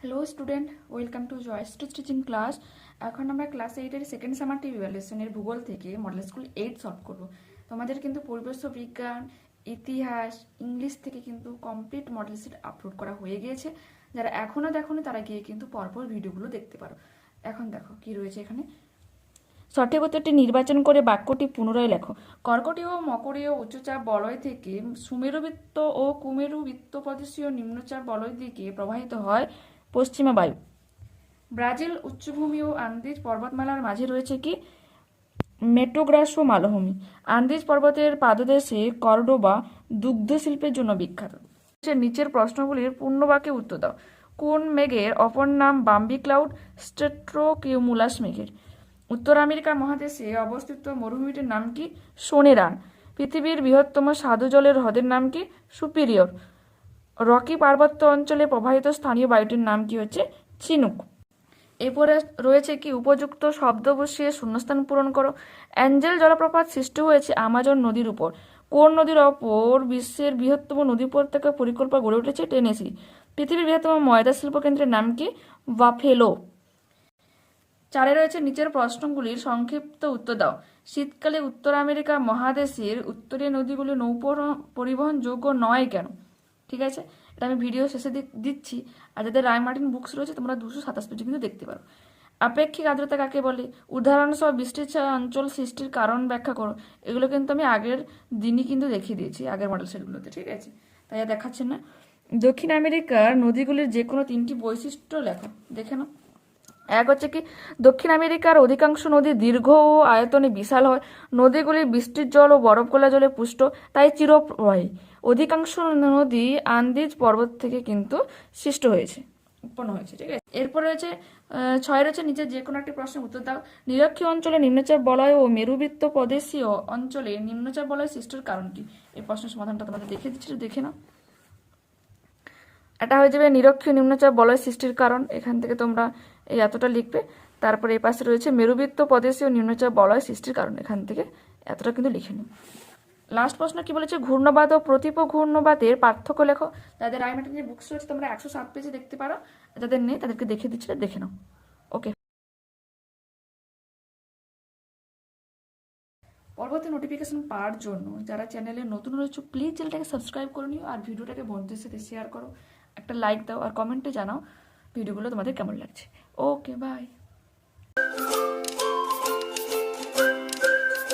Hello student welcome to Joyce to stitching class এখন আমরা class এইটের সেকেন্ড সামারটিভ ইভ্যালুয়েশনের ভূগোল থেকে মডেল স্কুল এইট সলভ করব। তোমাদের কিন্তু পরিবেশ বিজ্ঞান, ইতিহাস ইংলিশ থেকে কিন্তু কমপ্লিট মডেল সেট আপলোড করা হয়ে গিয়েছে। যারা এখনও দেখোনি, তারা গিয়ে কিন্তু পরপর ভিডিওগুলো দেখতে পারো। এখন দেখো কি রয়েছে এখানে। সঠিক উত্তরটি নির্বাচন করে বাক্যটি পুনরায় লেখো। কর্কটীয়, মকরীয় উচ্চচাপ বলয় থেকে সুমেরুবৃত্ত ও কুমেরুবৃত্ত প্রদেশীয় নিম্নচাপ বলয় দিকে প্রবাহিত হয় পশ্চিমা বায়ু। ব্রাজিল উচ্চভূমি ও আন্দিজ পর্বতমালার মাঝে রয়েছে কি? মেটোগ্রাস ও মালভূমি। আন্দিজ পর্বতের পাদদেশে কর্ডোবা দুগ্ধ শিল্পের জন্য বিখ্যাত। নিচের প্রশ্নগুলির পূর্ণবাক্যে উত্তর দাও। কোন মেঘের অপর নাম বাম্বি ক্লাউড স্টেট্রোকিউমুলাস মেঘের? উত্তর আমেরিকা মহাদেশে অবস্থিত মরুভূমিটির নাম কি? সোনেরান পৃথিবীর বৃহত্তম স্বাদু জলের হ্রদের নাম কি? সুপিরিয়র। রকি পার্বত্য অঞ্চলে প্রবাহিত স্থানীয় বায়ুটির নাম কি হচ্ছে? চিনুক। এরপরে রয়েছে কি, উপযুক্ত শব্দ বসিয়ে শূন্যস্থান পূরণ করো। অ্যাঞ্জেল জলপ্রপাত সৃষ্টি হয়েছে আমাজন নদীর উপর। কোন নদীর ওপর বিশ্বের বৃহত্তম নদী উপত্যকা পরিকল্পনা গড়ে উঠেছে টেনেসি। পৃথিবীর বৃহত্তম ময়দা শিল্প কেন্দ্রের নাম কি? বাফেলো। চারে রয়েছে নিচের প্রশ্নগুলির সংক্ষিপ্ত উত্তর দাও। শীতকালে উত্তর আমেরিকা মহাদেশের উত্তরীয় নদীগুলি নৌ পরিবহন যোগ্য নয় কেন? ঠিক আছে? এটা আমি ভিডিও শেষে দিচ্ছি। আর যাদের রায় মার্টিন বুকস রয়েছে, তোমরা দুশো সাতাশ পেজে কিন্তু দেখতে পারো। আপেক্ষিক আর্দ্রতা কাকে বলে? উদাহরণ সহ বৃষ্টির ছায়া, অঞ্চল সৃষ্টির কারণ ব্যাখ্যা করো। এগুলো কিন্তু আমি আগের দিনই কিন্তু দেখিয়ে দিয়েছি, আগের মডেল সেটগুলোতে ঠিক আছে? তাই দেখাচ্ছে না। দক্ষিণ আমেরিকার নদীগুলির যে কোনো তিনটি বৈশিষ্ট্য লেখো, দেখে নাও। এক হচ্ছে কি, দক্ষিণ আমেরিকার অধিকাংশ নদী দীর্ঘ ও আয়তনে বিশাল হয়। নদীগুলি বৃষ্টির জল ও বরফ গলা জলে পুষ্ট, তাই চিরপ্রবাহী। অধিকাংশ নদী আন্দিজ পর্বত থেকে কিন্তু সৃষ্ট হয়েছে, উৎপন্ন হয়েছে, ঠিক আছে? এরপর রয়েছে ছয় রয়েছে নিচে যে কোনো একটি প্রশ্নের উত্তর দাও। নিরক্ষীয় অঞ্চলে নিম্নচাপ বলয় ও মেরুবৃত্ত প্রদেশীয় অঞ্চলে নিম্নচাপ বলয় সৃষ্টির কারণ কি? এই প্রশ্নের সমাধানটা তোমাদের দেখে দিচ্ছি দেখে নাও। এটা হয়ে যাবে নিরক্ষীয় নিম্নচাপ বলয় সৃষ্টির কারণ। এখান থেকে তোমরা এই এতটা লিখবে। তারপরে এই পাশে রয়েছে মেরুবৃত্ত প্রদেশীয় নিম্নচাপ বলয় সৃষ্টির কারণ। এখান থেকে এতটা কিন্তু লিখে নিই লাস্ট প্রশ্ন কি বলেছে? ঘূর্ণবাদ ও প্রতিপ ঘূর্ণবাদের পার্থক্য লেখো। যাদের আইমেটের যে বুকস রয়েছে তোমরা একশো সাত পেজে দেখতে পারো, যাদের নেই তাদেরকে দেখে দিচ্ছিলে দেখে নাও। ওকে পরবর্তী নোটিফিকেশন পাওয়ার জন্য যারা চ্যানেলে নতুন রয়েছে প্লিজ চ্যানেলটাকে সাবস্ক্রাইব করে নিও আর ভিডিওটাকে বন্ধুদের সাথে শেয়ার করো। একটা লাইক দাও আর কমেন্টে জানাও ভিডিওগুলো তোমাদের কেমন লাগছে। Okay bye